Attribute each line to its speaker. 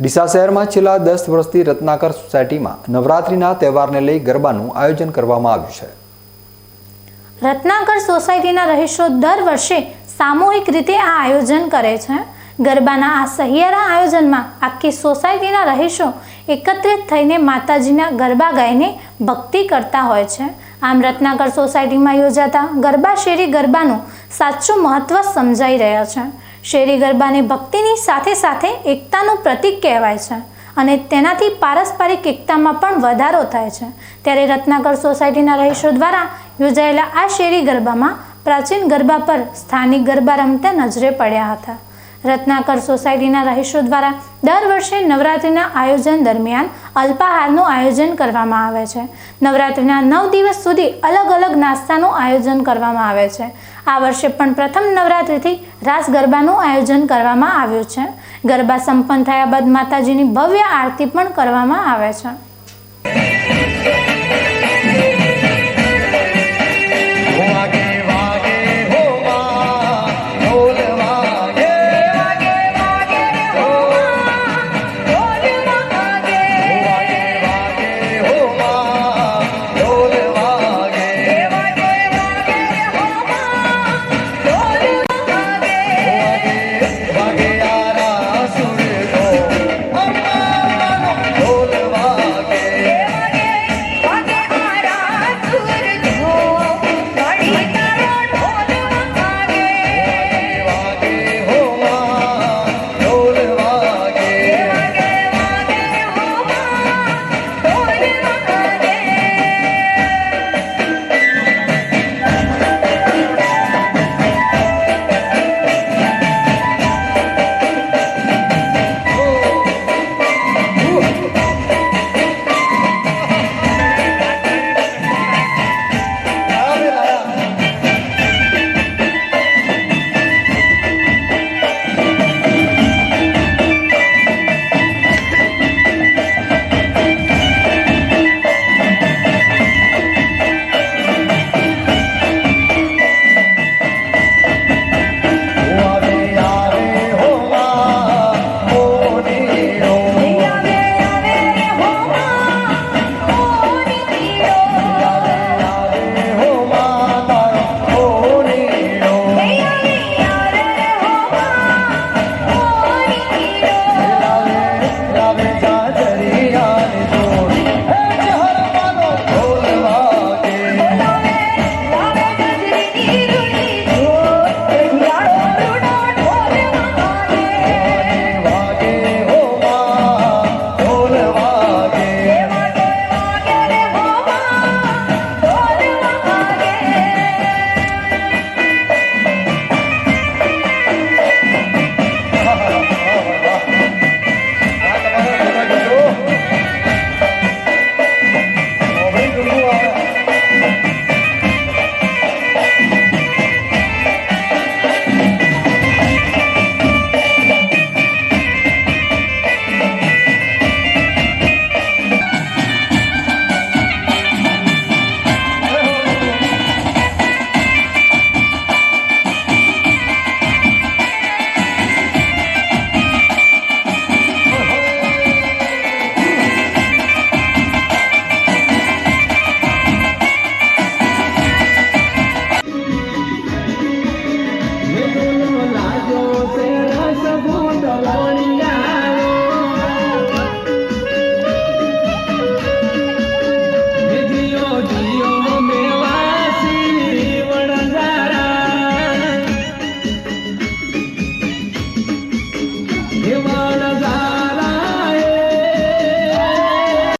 Speaker 1: ડીસા શહેરમાં છેલ્લા દસ વર્ષથી રત્નાકર સોસાયટીમાં નવરાત્રિના તહેવારને લઈ ગરબાનું આયોજન કરવામાં આવ્યું છે.
Speaker 2: રત્નાકર સોસાયટીના રહીશો દર વર્ષે સામૂહિક રીતે આ આયોજન કરે છે. ગરબાના આ સહિયારા આયોજનમાં આખી સોસાયટીના રહીશો એકત્રિત થઈને માતાજીના ગરબા ગાઈને ભક્તિ કરતા હોય છે. આમ રત્નાકર સોસાયટીમાં યોજાતા ગરબા શેરી ગરબાનું સાચું મહત્વ સમજાઈ રહ્યા છે. શેરી ગરબાને ભક્તિની સાથે સાથે એકતાનું પ્રતીક કહેવાય છે અને તેનાથી પારસ્પરિક એકતામાં પણ વધારો થાય છે. ત્યારે રત્નાકર સોસાયટીના રહીશો દ્વારા યોજાયેલા આ શેરી ગરબામાં પ્રાચીન ગરબા પર સ્થાનિક ગરબા રમતા નજરે પડ્યા હતા. રત્નાકર સોસાયટીના રહીશો દ્વારા દર વર્ષે નવરાત્રિના આયોજન દરમિયાન અલ્પાહારનું આયોજન કરવામાં આવે છે. નવરાત્રિના નવ દિવસ સુધી અલગ અલગ નાસ્તાનું આયોજન કરવામાં આવે છે. આ વર્ષે પણ પ્રથમ નવરાત્રિથી રાસ ગરબાનું આયોજન કરવામાં આવ્યું છે. ગરબા સંપન્ન થયા બાદ માતાજીની ભવ્ય આરતી પણ કરવામાં આવે છે. California.